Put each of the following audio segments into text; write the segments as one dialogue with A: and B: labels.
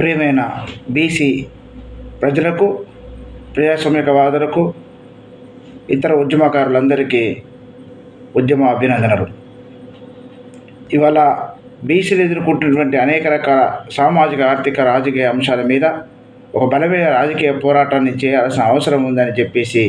A: ప్రియమైన బీసీ ప్రజలకు ప్రజాస్వామికవాదులకు ఇతర ఉద్యమకారులందరికీ ఉద్యమ అభినందనలు. ఇవాళ బీసీలు ఎదుర్కొంటున్నటువంటి అనేక రకాల సామాజిక ఆర్థిక రాజకీయ అంశాల మీద ఒక బలమైన రాజకీయ పోరాటాన్ని చేయాల్సిన అవసరం ఉందని చెప్పేసి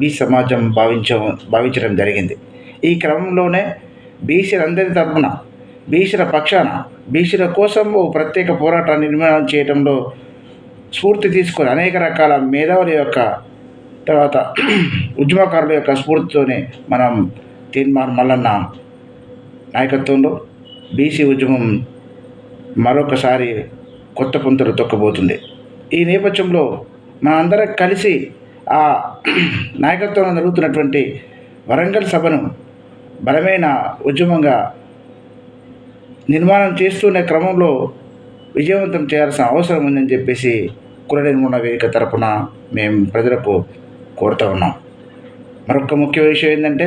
A: బీసీ సమాజం భావించ భావించడం జరిగింది. ఈ క్రమంలోనే బీసీలందరి తరఫున బీసీల పక్షాన బీసీల కోసం ఓ ప్రత్యేక పోరాటాన్ని నిర్మాణం చేయడంలో స్ఫూర్తి తీసుకొని అనేక రకాల మేధావుల యొక్క తర్వాత ఉద్యమకారుల యొక్క స్ఫూర్తితోనే మనం తీర్మాన్ మల్లన్న నాయకత్వంలో బీసీ ఉద్యమం మరొకసారి కొత్త పుంతలు తొక్కబోతుంది. ఈ నేపథ్యంలో మనందరం కలిసి ఆ నాయకత్వంలో జరుగుతున్నటువంటి వరంగల్ సభను బలమైన ఉద్యమంగా నిర్మాణం చేస్తున్న క్రమంలో విజయవంతం చేయాల్సిన అవసరం ఉందని చెప్పేసి కుల నిర్మూలన వేదిక తరపున మేము ప్రజలకు కోరుతూ ఉన్నాం. మరొక ముఖ్య విషయం ఏంటంటే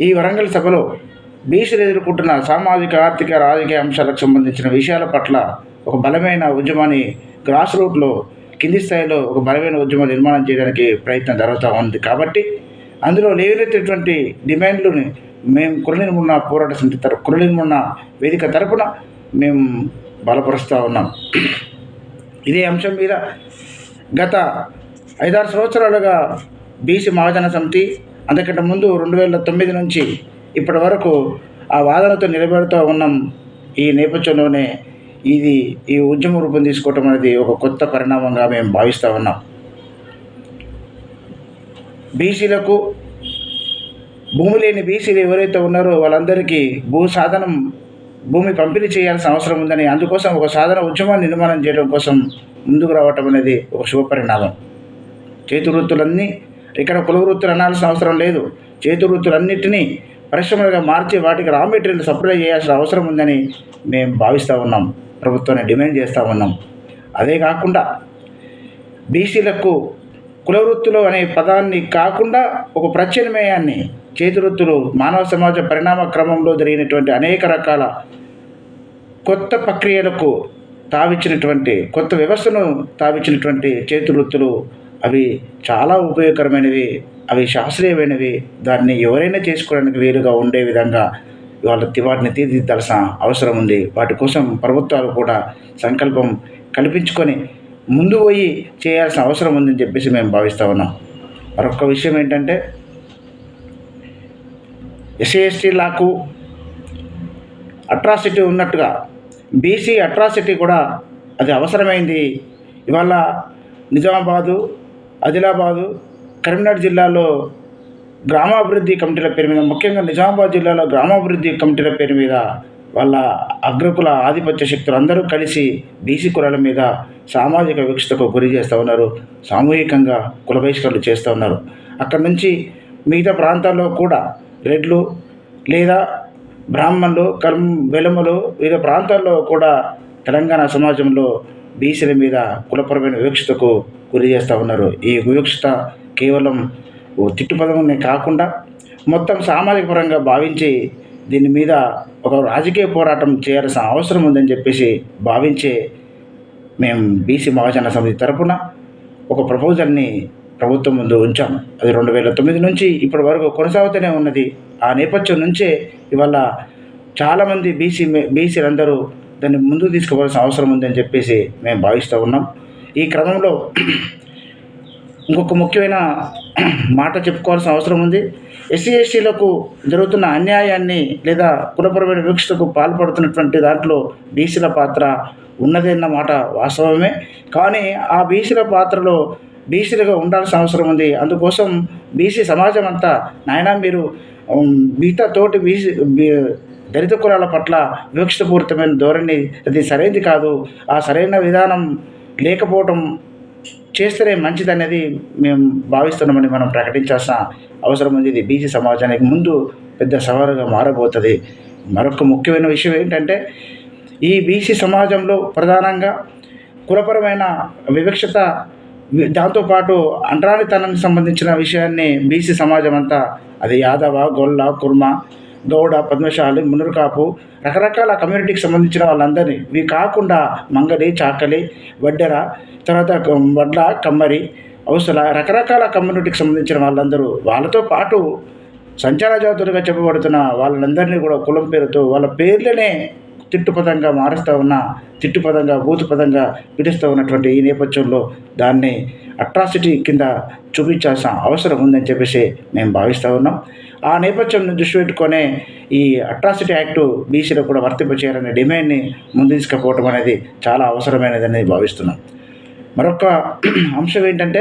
A: ఈ వరంగల్ సభలో బీసీలు ఎదుర్కొంటున్న సామాజిక ఆర్థిక రాజకీయ అంశాలకు సంబంధించిన విషయాల పట్ల ఒక బలమైన ఉద్యమాన్ని గ్రాస్ రూట్లో కింది స్థాయిలో ఒక బలమైన ఉద్యమం నిర్మాణం చేయడానికి ప్రయత్నం జరుగుతూ ఉంది. కాబట్టి అందులో లేవనెత్తేటువంటి డిమాండ్లని మేము కురలినమున్న పోరాట సమితి తరపు కురలినమున్న వేదిక తరపున మేము బలపరుస్తూ ఉన్నాం. ఇదే అంశం మీద గత ఐదారు సంవత్సరాలుగా బీసీ మహాజన సమితి అంతకంటే ముందు రెండు వేల తొమ్మిది నుంచి ఇప్పటి వరకు ఆ వాదనతో నిలబెడుతూ ఉన్నాం. ఈ నేపథ్యంలోనే ఇది ఈ ఉద్యమం రూపం తీసుకోవటం అనేది ఒక కొత్త పరిణామంగా మేము భావిస్తూ ఉన్నాం. బీసీలకు భూమి లేని బీసీలు ఎవరైతే ఉన్నారో వాళ్ళందరికీ భూ సాధనం భూమి పంపిణీ చేయాల్సిన అవసరం ఉందని అందుకోసం ఒక సాధన ఉద్యమాన్ని నిర్మాణం చేయడం కోసం ముందుకు రావటం అనేది ఒక శుభపరిణామం చేతి వృత్తులన్నీ ఇక్కడ కుల వృత్తులు అనాల్సిన అవసరం లేదు. చేతి వృత్తులన్నింటినీ పరిశ్రమలుగా మార్చి వాటికి రా మెటీరియల్ సప్లై చేయాల్సిన అవసరం ఉందని మేము భావిస్తూ ఉన్నాం. ప్రభుత్వాన్ని డిమాండ్ చేస్తూ ఉన్నాం. అదే కాకుండా బీసీలకు కులవృత్తులు అనే పదాన్ని కాకుండా ఒక ప్రత్యామ్నాయాన్ని చేతి వృత్తులు మానవ సమాజ పరిణామ క్రమంలో జరిగినటువంటి అనేక రకాల కొత్త ప్రక్రియలకు తావిచ్చినటువంటి కొత్త వ్యవస్థను తావిచ్చినటువంటి చేతి వృత్తులు అవి చాలా ఉపయోగకరమైనవి అవి శాస్త్రీయమైనవి. దాన్ని ఎవరైనా చేసుకోవడానికి వీలుగా ఉండే విధంగా ఇవాళ వాటిని తీర్చిదిద్దాల్సిన అవసరం ఉంది. వాటి కోసం ప్రభుత్వాలు కూడా సంకల్పం కల్పించుకొని ముందు పోయి చేయాల్సిన అవసరం ఉందని చెప్పేసి మేము భావిస్తూ ఉన్నాం. మరొక విషయం ఏంటంటే ఎస్సీ ఎస్టీ లాకు అట్రాసిటీ ఉన్నట్టుగా బీసీ అట్రాసిటీ కూడా అది అవసరమైంది. ఇవాళ నిజామాబాదు ఆదిలాబాదు కరీంనగర్ జిల్లాలో గ్రామాభివృద్ధి కమిటీల పేరు మీద ముఖ్యంగా నిజామాబాద్ జిల్లాలో గ్రామాభివృద్ధి కమిటీల పేరు మీద వాళ్ళ అగ్రకుల ఆధిపత్య శక్తులు అందరూ కలిసి బీసీ కులాల మీద సామాజిక వివక్షతకు గురి చేస్తూ ఉన్నారు. సామూహికంగా కుల బహిష్కరణలు చేస్తూ ఉన్నారు. అక్కడ నుంచి మిగతా ప్రాంతాల్లో కూడా రెడ్లు లేదా బ్రాహ్మణులు కర్మ వెలములు వివిధ ప్రాంతాల్లో కూడా తెలంగాణ సమాజంలో బీసీల మీద కులపరమైన వివక్షతకు గురి చేస్తూ ఉన్నారు. ఈ వివక్షత కేవలం తిట్టుపదమునే కాకుండా మొత్తం సామాజిక పరంగా భావించి దీని మీద ఒక రాజకీయ పోరాటం చేయాల్సిన అవసరం ఉందని చెప్పేసి భావించే మేము బీసీ మహాజన సమితి తరపున ఒక ప్రపోజల్ని ప్రభుత్వం ముందు ఉంచాము. అది రెండు వేల తొమ్మిది నుంచి ఇప్పటి వరకు కొనసాగుతూనే ఉన్నది. ఆ నేపథ్యం నుంచే ఇవాళ చాలామంది బీసీ బీసీలందరూ దాన్ని ముందుకు తీసుకోవాల్సిన అవసరం ఉందని చెప్పేసి మేము భావిస్తూ ఉన్నాం. ఈ క్రమంలో ఇంకొక ముఖ్యమైన మాట చెప్పుకోవాల్సిన అవసరం ఉంది. ఎస్సీ ఎస్టీలకు జరుగుతున్న అన్యాయాన్ని లేదా కులపరమైన వివక్షకు పాల్పడుతున్నటువంటి దాంట్లో బీసీల పాత్ర ఉన్నదన్న మాట వాస్తవమే. కానీ ఆ బీసీల పాత్రలో బీసీలుగా ఉండాల్సిన అవసరం ఉంది. అందుకోసం బీసీ సమాజం అంతా నాయన మీరు మిగతా తోటి బీసీ దళిత కులాల పట్ల వివక్షపూరితమైన ధోరణి అది సరైనది కాదు. ఆ సరైన విధానం లేకపోవటం చేస్తేనే మంచిది అనేది మేము భావిస్తున్నామని మనం ప్రకటించాల్సిన అవసరం ఉంది. ఇది బీసీ సమాజానికి ముందు పెద్ద సవాలుగా మారబోతుంది. మరొక ముఖ్యమైన విషయం ఏంటంటే ఈ బీసీ సమాజంలో ప్రధానంగా కులపరమైన వివక్షత దాంతోపాటు అంటరానితనానికి సంబంధించిన విషయాన్ని బీసీ సమాజం అంతా అది యాదవ గొల్ల కుర్మ గౌడ పద్మశాలి మునురుకాపు రకరకాల కమ్యూనిటీకి సంబంధించిన వాళ్ళందరినీ. ఇవి కాకుండా మంగలి చాకలి వడ్డెర తర్వాత వడ్ల కమ్మరి అవసర రకరకాల కమ్యూనిటీకి సంబంధించిన వాళ్ళందరూ. వాళ్ళతో పాటు సంచార జాతులుగా చెప్పబడుతున్న వాళ్ళందరినీ కూడా కులం పేరుతో వాళ్ళ పేర్లనే తిట్టుపదంగా మారుస్తూ ఉన్న తిట్టుపదంగా భూతుపదంగా పిలుస్తూ ఉన్నటువంటి ఈ నేపథ్యంలో దాన్ని అట్రాసిటీ కింద చూపించాల్సిన అవసరం ఉందని చెప్పేసి మేము భావిస్తూ ఉన్నాం. ఆ నేపథ్యం దృష్టి పెట్టుకునే ఈ అట్రాసిటీ యాక్టు బీసీలో కూడా వర్తింపచేయాలనే డిమాండ్ని ముందు తీసుకుపోవటం అనేది చాలా అవసరమైనదని భావిస్తున్నాం. మరొక అంశం ఏంటంటే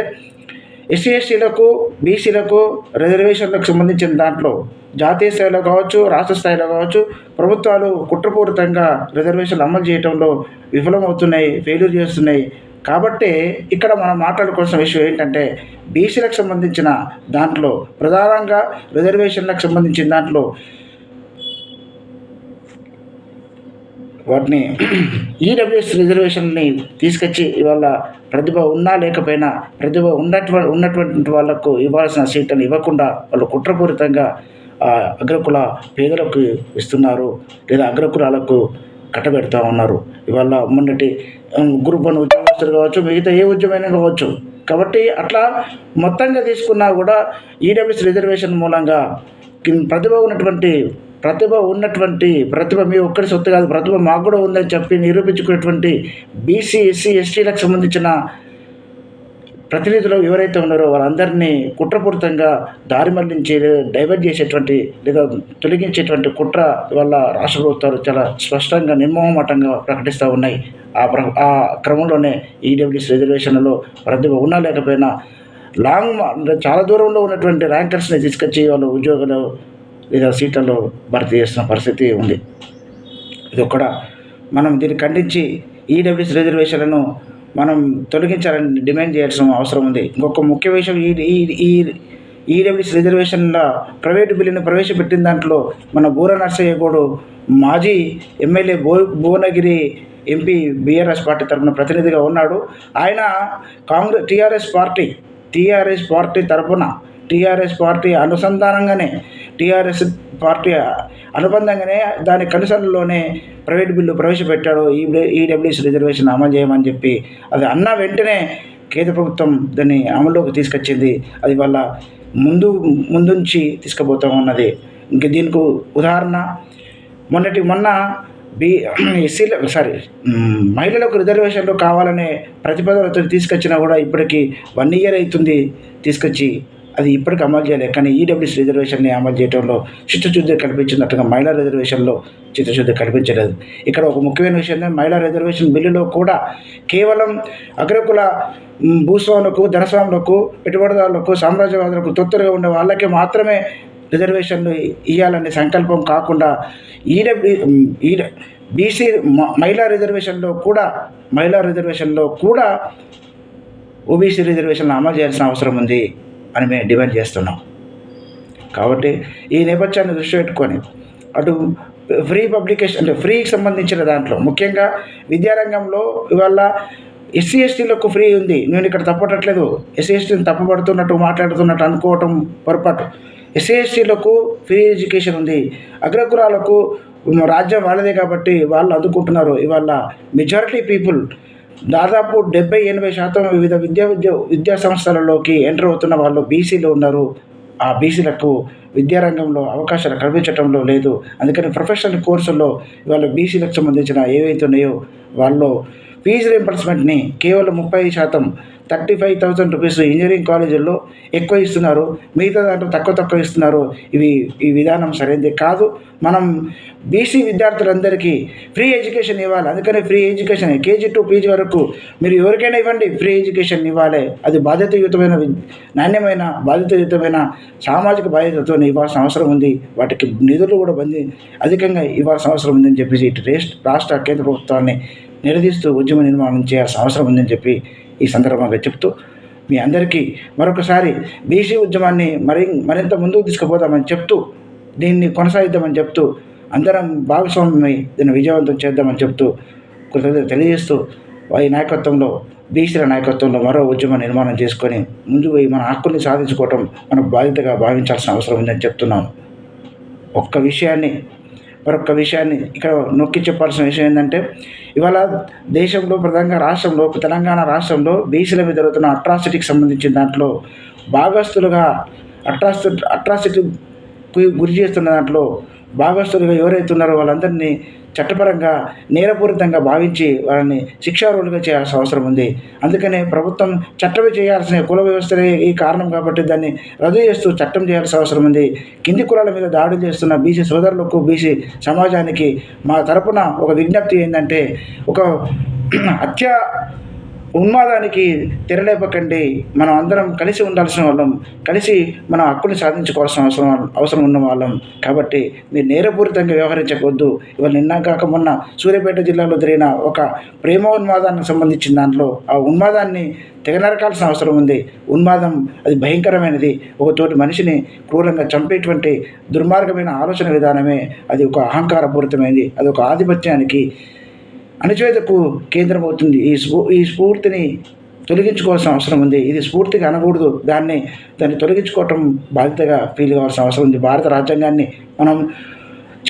A: ఎస్సీ ఎస్టీలకు బీసీలకు రిజర్వేషన్లకు సంబంధించిన దాంట్లో జాతీయ స్థాయిలో కావచ్చు రాష్ట్ర స్థాయిలో కావచ్చు ప్రభుత్వాలు కుట్రపూరితంగా రిజర్వేషన్లు అమలు చేయడంలో విఫలమవుతున్నాయి ఫెయిల్యూర్ చేస్తున్నాయి కాబట్టి ఇక్కడ మనం మాట్లాడుకోవాల్సిన విషయం ఏంటంటే బీసీలకు సంబంధించిన దాంట్లో ప్రధానంగా రిజర్వేషన్లకు సంబంధించిన దాంట్లో వాటిని ఈడబ్ల్యూఎస్ రిజర్వేషన్ని తీసుకొచ్చి ఇవాళ ప్రతిభ ఉన్నా లేకపోయినా ప్రతిభ ఉన్నటువంటి ఉన్నటువంటి వాళ్ళకు ఇవ్వాల్సిన సీట్లను ఇవ్వకుండా వాళ్ళు కుట్రపూరితంగా అగ్రకుల పేదలకు ఇస్తున్నారు లేదా అగ్రకులాలకు కట్టబెడతా ఉన్నారు. ఇవాళ మొన్నటి గ్రూప్ వన్ ఉద్యోగస్తులు కావచ్చు మిగతా ఏ ఉద్యమైనా కావచ్చు. కాబట్టి అట్లా మొత్తంగా తీసుకున్నా కూడా ఈడబ్ల్యూఎస్ రిజర్వేషన్ మూలంగా ప్రతిభ ఉన్నటువంటి ప్రతిభ ఉన్నటువంటి ప్రతిభ మీ ఒక్కడి సొత్తు కాదు ప్రతిభ మాకు కూడా ఉందని చెప్పి నిరూపించుకునేటువంటి బీసీ ఎస్సీ ఎస్టీలకు సంబంధించిన ప్రతినిధులు ఎవరైతే ఉన్నారో వారందరినీ కుట్రపూరితంగా దారి మళ్ళించి లేదా డైవర్ట్ చేసేటువంటి లేదా తొలగించేటువంటి కుట్ర వల్ల రాష్ట్ర ప్రభుత్వాలు చాలా స్పష్టంగా నిర్మోహమాటంగా ప్రకటిస్తూ ఉన్నాయి. ఆ ప్ర ఆ క్రమంలోనే ఈడబ్ల్యూఎస్ రిజర్వేషన్లలో ప్రతిభ ఉన్నా లేకపోయినా లాంగ్ మా- చాలా దూరంలో ఉన్నటువంటి ర్యాంకర్స్ని తీసుకొచ్చి వాళ్ళు ఉద్యోగాలు లేదా సీట్లలో భర్తీ చేస్తున్న పరిస్థితి ఉంది. ఇది ఒక్కడ మనం దీన్ని ఖండించి ఈడబ్ల్యూఎస్ రిజర్వేషన్లను మనం తొలగించాలని డిమాండ్ చేయాల్సిన అవసరం ఉంది. ఇంకొక ముఖ్య విషయం ఈ ఈ ఈడబ్ల్యూస్ రిజర్వేషన్ల ప్రైవేటు బిల్లును ప్రవేశపెట్టిన దాంట్లో మన బూర నర్సయ్య గౌడు మాజీ ఎమ్మెల్యే భో భువనగిరి ఎంపీ బీఆర్ఎస్ పార్టీ తరఫున ప్రతినిధిగా ఉన్నాడు. ఆయన Congress TRS party TRS party తరఫున టీఆర్ఎస్ పార్టీ అనుసంధానంగానే టీఆర్ఎస్ పార్టీ అనుబంధంగానే దాని కనుసరణలోనే ప్రైవేట్ బిల్లు ప్రవేశపెట్టాడు. ఈ ఈడబ్ల్యూఎస్ రిజర్వేషన్ అమలు చేయమని చెప్పి అది అన్న వెంటనే కేంద్ర ప్రభుత్వం దాన్ని అమల్లోకి తీసుకొచ్చింది. అది వల్ల ముందు ముందుంచి తీసుకుపోతా ఉన్నది. ఇంక దీనికి ఉదాహరణ మొన్నటి మొన్న బి ఎస్సీల సారీ మహిళలకు రిజర్వేషన్లు కావాలనే ప్రతిపాదనతో తీసుకొచ్చినా కూడా ఇప్పటికి వన్ ఇయర్ అవుతుంది తీసుకొచ్చి అది ఇప్పటికి అమలు చేయలేదు. కానీ ఈడబ్ల్యూఎస్ రిజర్వేషన్ని అమలు చేయడంలో చిత్తశుద్ధి కల్పించినట్టుగా మహిళా రిజర్వేషన్లో చిత్తశుద్ధి కల్పించలేదు. ఇక్కడ ఒక ముఖ్యమైన విషయం ఏంటంటే మహిళా రిజర్వేషన్ బిల్లులో కూడా కేవలం అగ్రకుల భూస్వాములకు ధనస్వాములకు పెట్టుబడిదారులకు సామ్రాజ్యవాదులకు తొత్తులుగా ఉండే వాళ్ళకి మాత్రమే రిజర్వేషన్లు ఇవ్వాలనే సంకల్పం కాకుండా ఈడబ్ల్యూ ఈడ బీసీ మహిళా రిజర్వేషన్లో కూడా మహిళా రిజర్వేషన్లో కూడా ఓబీసీ రిజర్వేషన్లు అమలు చేయాల్సిన అవసరం ఉంది. అని మేము డిమాండ్ చేస్తున్నాం. కాబట్టి ఈ నేపథ్యాన్ని దృష్టి పెట్టుకొని అటు ఫ్రీ పబ్లికేషన్ అంటే ఫ్రీకి సంబంధించిన దాంట్లో ముఖ్యంగా విద్యారంగంలో ఇవాళ ఎస్సీ ఎస్టీలకు ఫ్రీ ఉంది. నేను ఇక్కడ తప్పట్లేదు ఎస్సీ ఎస్టీని తప్పబడుతున్నట్టు మాట్లాడుతున్నట్టు అనుకోవటం పొరపాటు. ఎస్సీ ఎస్టీలకు ఫ్రీ ఎడ్యుకేషన్ ఉంది. అగ్రకులాలకు రాజ్యం వాళ్ళదే కాబట్టి వాళ్ళు అందుకుంటున్నారు. ఇవాళ మెజారిటీ పీపుల్ దాదాపు డెబ్బై ఎనభై శాతం వివిధ విద్యా విద్య విద్యా సంస్థలలోకి ఎంటర్ అవుతున్న వాళ్ళు బీసీలు ఉన్నారు. ఆ బీసీలకు విద్యారంగంలో అవకాశాలు కల్పించడంలో లేదు. అందుకని ప్రొఫెషనల్ కోర్సుల్లో ఇవాళ బీసీలకు సంబంధించిన ఏవైతే ఉన్నాయో వాళ్ళు ఫీజు రీంబర్స్మెంట్ని కేవలం ముప్పై శాతం thirty five thousand rupees engineering కాలేజీల్లో ఎక్కువ ఇస్తున్నారు. మిగతా దాంట్లో తక్కువ తక్కువ ఇస్తున్నారు. ఇవి ఈ విధానం సరైనది కాదు. మనం బీసీ విద్యార్థులందరికీ ఫ్రీ ఎడ్యుకేషన్ ఇవ్వాలి. అందుకని free education KG to PG వరకు మీరు ఎవరికైనా ఇవ్వండి. ఫ్రీ ఎడ్యుకేషన్ ఇవ్వాలి. అది బాధ్యతయుతమైన నాణ్యమైన బాధ్యతయుతమైన సామాజిక బాధ్యతతో ఇవ్వాల్సిన అవసరం ఉంది. వాటికి నిధులు కూడా బంది అధికంగా ఇవ్వాల్సిన అవసరం ఉందని చెప్పేసి ఇటు రాష్ట్ర కేంద్ర ప్రభుత్వాన్ని నిలదీస్తూ ఉద్యమ నిర్మాణం చేయాల్సిన అవసరం ఉందని చెప్పి ఈ సందర్భంగా చెప్తూ మీ అందరికీ మరొకసారి బీసీ ఉద్యమాన్ని మరి మరింత ముందుకు తీసుకుపోదామని చెప్తూ దీన్ని కొనసాగిద్దామని చెప్తూ అందరం భాగస్వామ్యమై దీన్ని విజయవంతం చేద్దామని చెప్తూ కృతజ్ఞత తెలియజేస్తూ ఈ నాయకత్వంలో బీసీల నాయకత్వంలో మరో ఉద్యమ నిర్మాణం చేసుకొని ముందు పోయి మన హక్కుల్ని సాధించుకోవటం మన బాధ్యతగా భావించాల్సిన అవసరం ఉందని చెప్తున్నాను ఒక్క విషయాన్ని మరొక విషయాన్ని ఇక్కడ నొక్కి చెప్పాల్సిన విషయం ఏంటంటే ఇవాళ దేశంలో ప్రధానంగా రాష్ట్రంలో తెలంగాణ రాష్ట్రంలో బీసీల మీద జరుగుతున్న అట్రాసిటీకి సంబంధించిన దాంట్లో భాగస్తులుగా అట్రాసిటీ అట్రాసిటీకి గురి చేస్తున్న దాంట్లో భాగస్తులుగా ఎవరైతే ఉన్నారో వాళ్ళందరినీ చట్టపరంగా నేరపూరితంగా భావించి వాళ్ళని శిక్షారులుగా చేయాల్సిన అవసరం ఉంది. అందుకనే ప్రభుత్వం చట్టమే చేయాల్సిన కుల వ్యవస్థనే ఈ కారణం కాబట్టి దాన్ని రద్దు చేస్తూ చట్టం చేయాల్సిన అవసరం ఉంది. కింది కులాల మీద దాడులు చేస్తున్న బీసీ సోదరులకు బీసీ సమాజానికి మా తరపున ఒక విజ్ఞప్తి ఏంటంటే ఒక హత్య ఉన్మాదానికి తెరలేపకండి. మనం అందరం కలిసి ఉండాల్సిన వాళ్ళం. కలిసి మన హక్కుని సాధించుకోవాల్సిన అవసరం అవసరం ఉన్న వాళ్ళం. కాబట్టి మీరు నేరపూరితంగా వ్యవహరించకూడదు. ఇవాళ నిన్న కాక మొన్న సూర్యాపేట జిల్లాలో జరిగిన ఒక ప్రేమ ఉన్మాదానికి సంబంధించిన దాంట్లో ఆ ఉన్మాదాన్ని తెగనరకాల్సిన అవసరం ఉంది. ఉన్మాదం అది భయంకరమైనది. ఒక తోటి మనిషిని క్రూరంగా చంపేటువంటి దుర్మార్గమైన ఆలోచన విధానమే అది ఒక అహంకారపూరితమైనది అది ఒక ఆధిపత్యానికి అణచివేతకు కేంద్రం అవుతుంది ఈ స్ఫూ ఈ స్ఫూర్తిని తొలగించుకోవాల్సిన అవసరం ఉంది. ఇది స్ఫూర్తిగా అనకూడదు. దాన్ని దాన్ని తొలగించుకోవటం బాధ్యతగా ఫీల్ కావాల్సిన అవసరం ఉంది. భారత రాజ్యాంగాన్ని మనం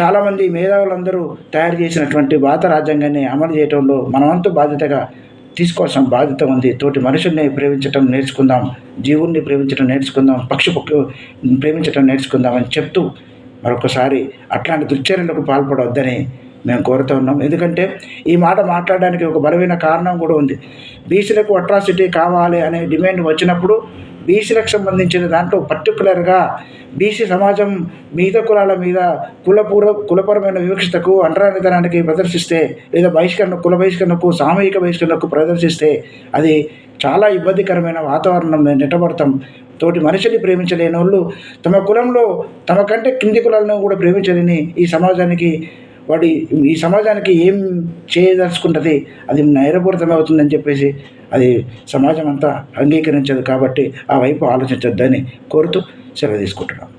A: చాలామంది మేధావులందరూ తయారు చేసినటువంటి భారత రాజ్యాంగాన్ని అమలు చేయడంలో మనమంతా బాధ్యతగా తీసుకోవాల్సిన బాధ్యత ఉంది. తోటి మనుషుల్ని ప్రేమించటం నేర్చుకుందాం. జీవుల్ని ప్రేమించడం నేర్చుకుందాం. పక్షి పక్షు ప్రేమించడం నేర్చుకుందాం అని చెప్తూ మరొకసారి అట్లాంటి దుశ్చర్యలకు పాల్పడవద్దని మేము కోరుతూ ఉన్నాం. ఎందుకంటే ఈ మాట మాట్లాడడానికి ఒక బలమైన కారణం కూడా ఉంది. బీసీలకు అట్రాసిటీ కావాలి అనే డిమాండ్ వచ్చినప్పుడు బీసీలకు సంబంధించిన దాంట్లో పర్టికులర్గా బీసీ సమాజం మిగతా కులాల మీద కులపూర్వ కులపరమైన వివక్షతకు అంటరానితనానికి ప్రదర్శిస్తే లేదా బహిష్కరణ కుల బహిష్కరణకు సామూహిక బహిష్కరణకు ప్రదర్శిస్తే అది చాలా ఇబ్బందికరమైన వాతావరణం నిటబడతాం తోటి మనిషిని ప్రేమించలేని వాళ్ళు తమ కులంలో తమ కంటే కింది కులాలను కూడా ప్రేమించలేని ఈ సమాజానికి వాడి ఈ సమాజానికి ఏం చేయదలుచుకుంటుంది? అది నైరపూరితం అవుతుందని చెప్పేసి అది సమాజం అంతా అంగీకరించదు కాబట్టి ఆ వైపు ఆలోచించొద్దని కోరుతూ సెలవు తీసుకుంటున్నాం.